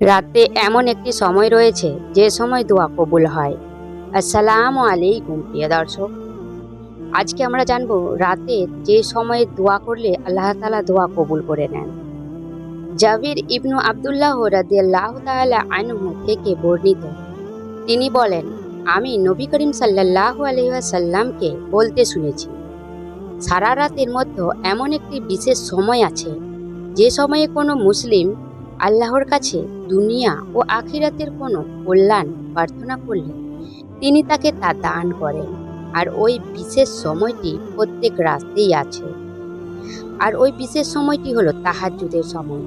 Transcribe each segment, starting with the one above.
রাতে এমন একটি সময় রয়েছে যে সময় দোয়া কবুল হয়। আসসালামু আলাইকুম, প্রিয় দর্শক। আজকে আমরা জানব রাতে যে সময়ে দোয়া করলে আল্লাহ তাআলা দোয়া কবুল করে নেন। জাবির ইবনু আব্দুল্লাহ রাদিয়াল্লাহ তাআলা আনহু থেকে বর্ণিত। তিনি বলেন, আমি নবী করিম সাল্লাল্লাহু আলাইহি ওয়াসাল্লামকে বলতে শুনেছি, সারা রাতের মধ্যে এমন একটি বিশেষ সময় আছে, যে সময়ে কোনো মুসলিম আল্লাহর কাছে দুনিয়া ও আখিরাতের কোনো কল্যাণ প্রার্থনা করলে তিনি তাকে তা দান করেন। আর ওই বিশেষ সময়টি প্রত্যেক রাস্তেই আছে। আর ওই বিশেষ সময়টি হলো তাহাজ্জুদের সময়।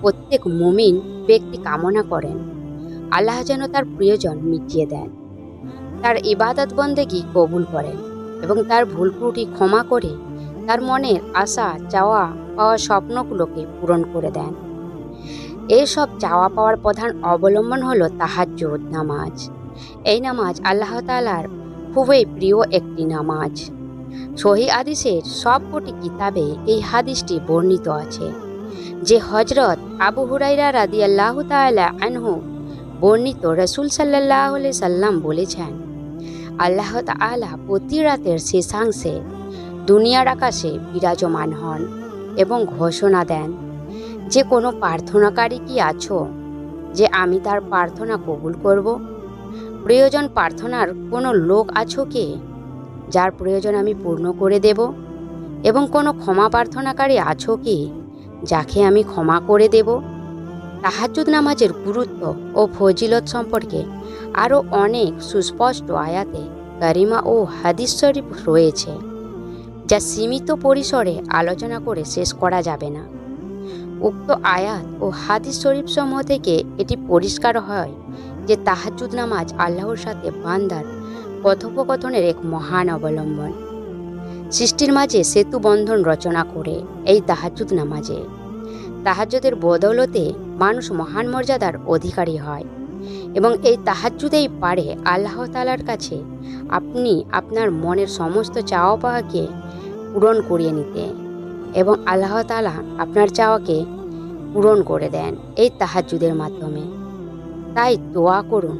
প্রত্যেক মুমিন ব্যক্তি কামনা করেন, আল্লাহ যেন তার প্রিয়জন মিটিয়ে দেন। তার ইবাদত বন্দেগি কবুল করেন এবং তার ভুল ত্রুটি ক্ষমা করে তার মনের আশা, চাওয়া পাওয়া স্বপ্নগুলোকে পূরণ করে দেন। এইসব চাওয়া পাওয়ার প্রধান অবলম্বন হলো তাহাজ্জুদ নামাজ। এই নামাজ আল্লাহ তাআলার খুবই প্রিয় একটি নামাজ। সহি আদিসের সবকটি কিতাবে এই হাদিসটি বর্ণিত আছে। যে হজরত আবু হুরাইরা রাদিয়াল্লাহু তাআলা আনহু বর্ণিত রসুল সাল্লাহ সাল্লাম বলেছেন, আল্লাহ তাআলা প্রতি রাতের শেষাংশে দুনিয়ার আকাশে বিরাজমান হন এবং ঘোষণা দেন যে কোনো প্রার্থনাকারী কি আছো? যে আমি তার প্রার্থনা কবুল করব? প্রয়োজন প্রার্থনার কোনো লোক আছো কে? যার প্রয়োজন আমি পূর্ণ করে দেব? এবং কোনো ক্ষমা প্রার্থনাকারী আছো কি, যাকে আমি ক্ষমা করে দেব? তাহাজ্জুদ নামাজের গুরুত্ব ও ফজিলত সম্পর্কে আরও অনেক সুস্পষ্ট আয়াতে কারিমা ও হাদিস শরীফ রয়েছে, যা সীমিত পরিসরে আলোচনা করে শেষ করা যাবে না। উক্ত আয়াত ও হাদিস শরীফ সমূহ থেকে এটি পরিষ্কার হয় যে তাহাজ্জুদ নামাজ আল্লাহর সাথে বান্দার কথোপকথনের এক মহান অবলম্বন। সৃষ্টির মাঝে সেতু বন্ধন রচনা করে এই তাহাজ্জুদ নামাজে। তাহাজ্জুদের বদৌলতে মানুষ মহান মর্যাদার অধিকারী হয় এবং এই তাহাজ্জুদেই পারে আল্লাহ তালার কাছে আপনি আপনার মনের সমস্ত চাওয়া পাওয়াকে পূরণ করিয়ে নিতে। এবং আল্লাহ তালা আপনার চাওয়াকে পূরণ করে দেন এই তাহাজুদের মাধ্যমে। তাই দোয়া করুন।